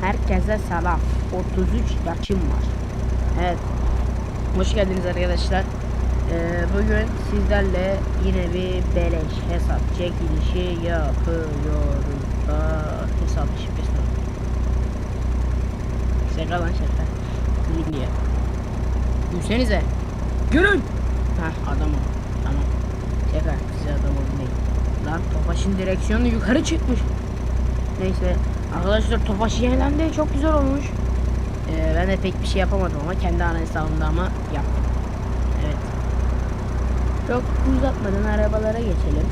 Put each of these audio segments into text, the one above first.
Herkese selam. 33 yaşım var. Evet. Hoş geldiniz arkadaşlar. Ee, bugün sizlerle yine bir beleş hesap çekilişi yapıyoruz. Aa, hesap şifresini. Şaka lan şaka. Gülün diye. Gülsenize. Gülün. Heh adam ol. Tamam. Şaka size adam olmayın. Lan Tofaş'ın direksiyonu yukarı çıkmış. Neyse arkadaşlar Tofaş yenilendi çok güzel olmuş. Ee, ben de pek bir şey yapamadım ama kendi ana hesabımda ama yaptım. Evet. Çok uzatmadan arabalara geçelim.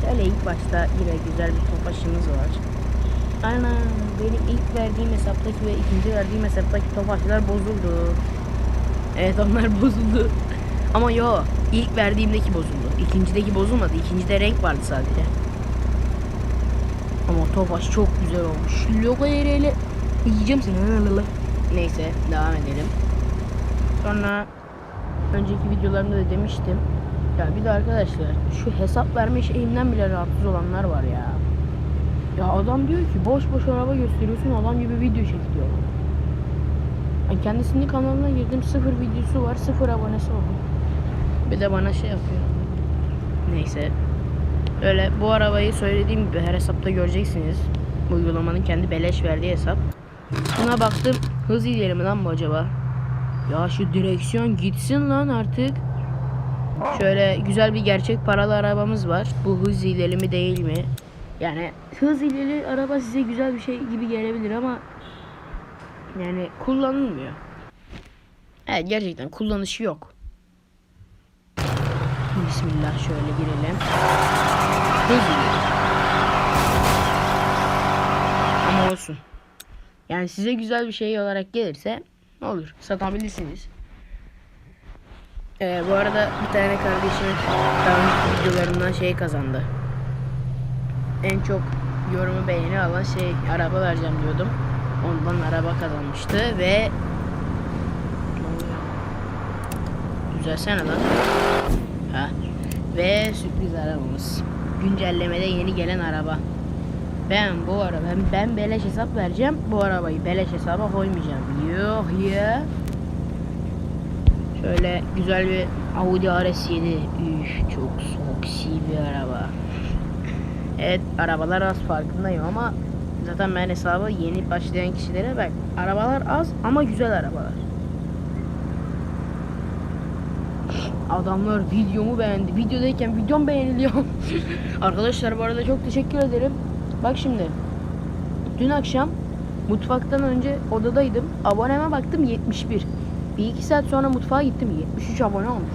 Şöyle ilk başta yine güzel bir Tofaş'ımız var. Ana benim ilk verdiğim hesaptaki ve ikinci verdiğim hesaptaki Tofaşlar bozuldu. Evet onlar bozuldu. Ama yo ilk verdiğimdeki bozuldu. İkincideki bozulmadı. İkincide renk vardı sadece. Ama Tofaş çok güzel olmuş. Logo yeriyle yiyeceğim seni. Neyse devam edelim. Sonra önceki videolarımda da demiştim. Ya bir de arkadaşlar şu hesap verme şeyinden bile rahatsız olanlar var ya. Ya adam diyor ki boş boş araba gösteriyorsun adam gibi video çek diyor. Ben kendisinin kanalına girdim sıfır videosu var sıfır abonesi var. Bir de bana şey yapıyor. Neyse. Öyle bu arabayı söylediğim gibi her hesapta göreceksiniz. Uygulamanın kendi beleş verdiği hesap. Buna baktım hız ileri lan bu acaba? Ya şu direksiyon gitsin lan artık. Şöyle güzel bir gerçek paralı arabamız var. Bu hız ileri mi değil mi? Yani hız ileri araba size güzel bir şey gibi gelebilir ama yani kullanılmıyor. Evet gerçekten kullanışı yok. Bismillah şöyle girelim. İleri. Ama olsun. Yani size güzel bir şey olarak gelirse olur. Satabilirsiniz. Ee, bu arada bir tane kardeşim daha önceki videolarından şey kazandı. En çok yorumu beğeni alan şey araba vereceğim diyordum. Ondan araba kazanmıştı ve Ne? Düzelsene lan. Ha. Ve sürpriz arabamız. Güncellemede yeni gelen araba. Ben bu araba ben, ben beleş hesap vereceğim. Bu arabayı beleş hesaba koymayacağım. Yok ya. Şöyle güzel bir Audi RS7. Üf, çok soksi bir araba. Evet arabalar az farkındayım ama zaten ben hesabı yeni başlayan kişilere bak. Arabalar az ama güzel arabalar. Adamlar videomu beğendi. Videodayken videom beğeniliyor. Arkadaşlar bu arada çok teşekkür ederim. Bak şimdi. Dün akşam mutfaktan önce odadaydım. Aboneme baktım 71. Bir iki saat sonra mutfağa gittim. 73 abone olmuş.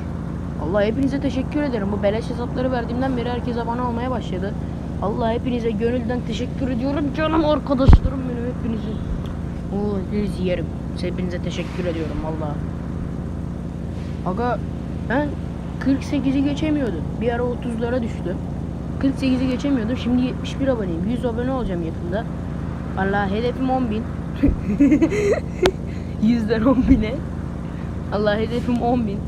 Allah hepinize teşekkür ederim. Bu beleş hesapları verdiğimden beri herkes abone olmaya başladı. Allah hepinize gönülden teşekkür ediyorum. Canım arkadaşlarım benim hepinizi. Oo, hepinizi yerim. Hepinize teşekkür ediyorum valla. Aga ben 48'i geçemiyordum. Bir ara 30'lara düştü. 48'i geçemiyordum. Şimdi 71 aboneyim. 100 abone olacağım yakında. Allah hedefim 10 bin. 100'den 10 bine. Allah hedefim 10 bin.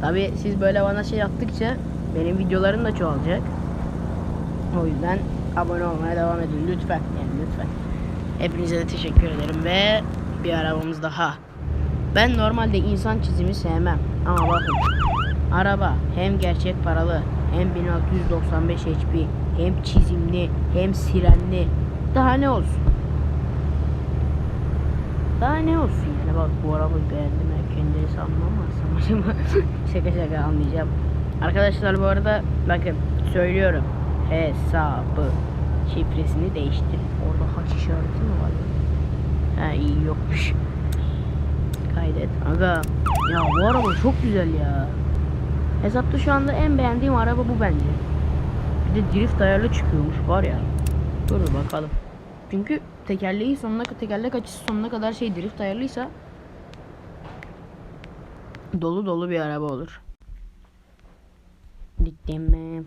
Tabi siz böyle bana şey yaptıkça benim videolarım da çoğalacak. O yüzden abone olmaya devam edin lütfen. Yani lütfen. Hepinize de teşekkür ederim ve bir arabamız daha. Ben normalde insan çizimi sevmem. Ama bakın. Araba hem gerçek paralı hem 1695 HP hem çizimli hem sirenli. Daha ne olsun? Daha ne olsun yani bak bu arabayı beğendim ben kendi hesabıma mı alsam acaba? şaka şaka almayacağım. Arkadaşlar bu arada bakın söylüyorum. Hesabı şifresini değiştir. Orada haç işareti mi var? Ha iyi yokmuş. Kaydet. Aga ya bu araba çok güzel ya. Hesapta şu anda en beğendiğim araba bu bence. Bir de drift ayarlı çıkıyormuş var ya. Dur bakalım. Çünkü tekerleği sonuna tekerlek açısı sonuna kadar şey drift ayarlıysa dolu dolu bir araba olur. Bakayım.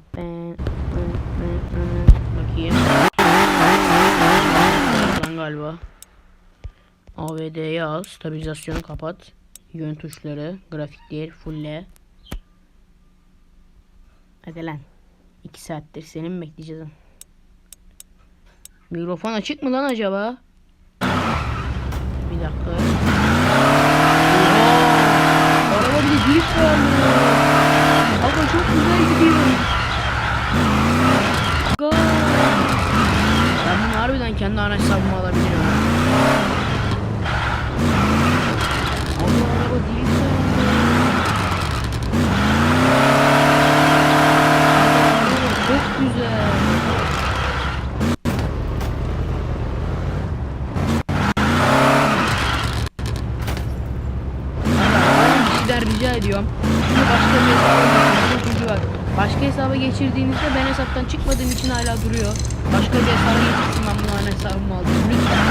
Lan galiba. AVD'ye al. Stabilizasyonu kapat. Yön tuşları, grafikler, fulle. Hadi lan. 2 saattir seni mi bekleyeceğiz? Mikrofon açık mı lan acaba? Bir dakika. Oha! Araba bir drift vermiyor. Ama çok güzel gidiyor. Ben bunu harbiden kendi araç savunma alabilirim. Allah araba drift vermiyor. Araba Çok güzel. Ben rica ediyorum. Bunu başka bir hesaba. Çünkü bak başka hesaba geçirdiğinizde ben hesaptan çıkmadığım için hala duruyor. Başka bir hesaba geçirsin ben bunu ana hesabıma aldım. Lütfen.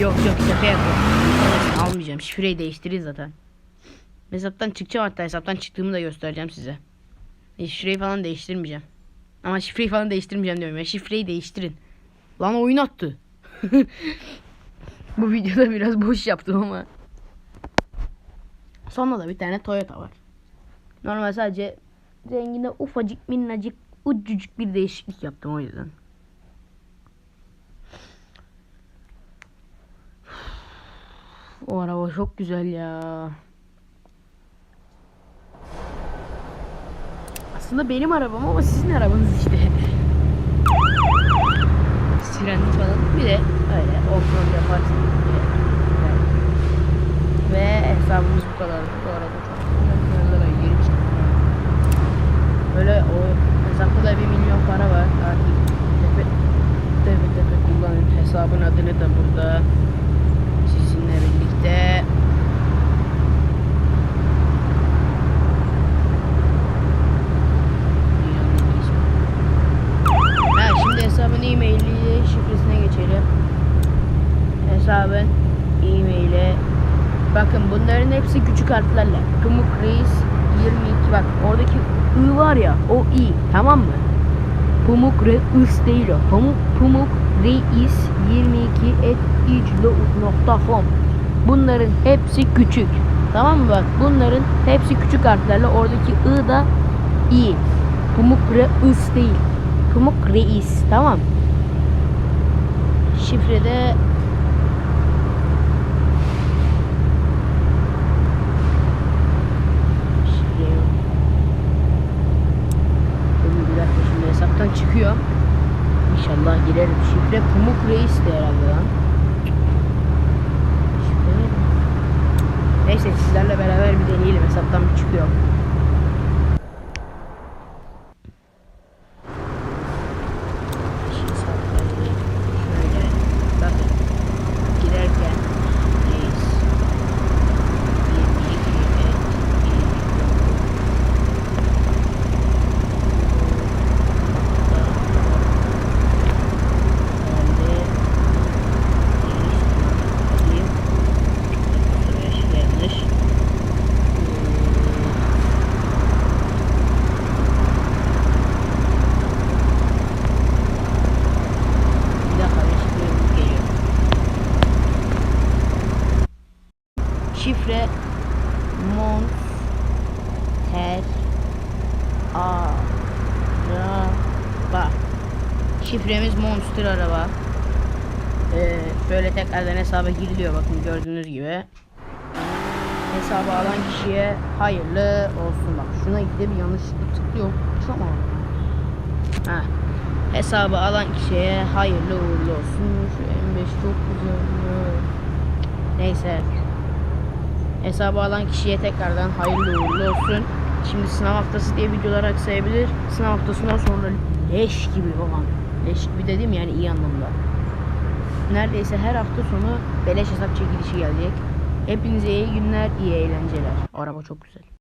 Yok yok şaka yapıyorum. Almayacağım. Şifreyi değiştiririz zaten. Hesaptan çıkacağım hatta hesaptan çıktığımı da göstereceğim size. E, şifreyi falan değiştirmeyeceğim. Ama şifreyi falan değiştirmeyeceğim diyorum ya. Şifreyi değiştirin. Lan oyun attı. Bu videoda biraz boş yaptım ama. Sonra da bir tane Toyota var. Normal sadece renginde ufacık minnacık ucucuk bir değişiklik yaptım o yüzden. O araba çok güzel ya. Aslında benim arabam ama sizin arabanız işte. Sirenli falan. Bir de öyle offroad yaparsınız diye. Ve hesabımız bu kadar. Bu arada çok. Böyle o hesapta da bir milyon para var. Artık tepe tepe tepe kullanın. Hesabın adını da burada sizinle birlikte Ha şimdi hesabın e-maili şifresine geçelim. Hesabın e-maili. Bakın bunların hepsi küçük harflerle. Pamuk Reis 22 bak oradaki I var ya o i tamam mı? Pamuk Reis değil o. Pamuk Pamuk Reis 22 et iclo.com Bunların hepsi küçük. Tamam mı bak bunların hepsi küçük harflerle oradaki I da i. Pamuk Reis değil. Pamuk Reis tamam. Şifrede Şifre yok. Dur bir dakika şimdi hesaptan çıkıyor. İnşallah girerim. Şifre Pamuk Reis de herhalde lan. Şifre? Neyse sizlerle beraber bir deneyelim. Hesaptan bir çıkıyor. Şimdi saplayalım. Şöyle. Bakın. Girerken Reis 22 et Şifre Mont Ter Araba Şifremiz Monster araba. Ee, şöyle tekrardan hesaba giriliyor bakın gördüğünüz gibi. Hesabı alan kişiye hayırlı olsun bak. Şuna bir yanlışlıkla tıklıyor. Tamam. Ha. Hesabı alan kişiye hayırlı uğurlu olsun. Şu M5 çok güzel. Neyse. Hesabı alan kişiye tekrardan hayırlı uğurlu olsun. Şimdi sınav haftası diye videolar aksayabilir. Sınav haftasından sonra leş gibi falan. Leş gibi dedim yani iyi anlamda. Neredeyse her hafta sonu beleş hesap çekilişi gelecek. Hepinize iyi günler, iyi eğlenceler. Araba çok güzel.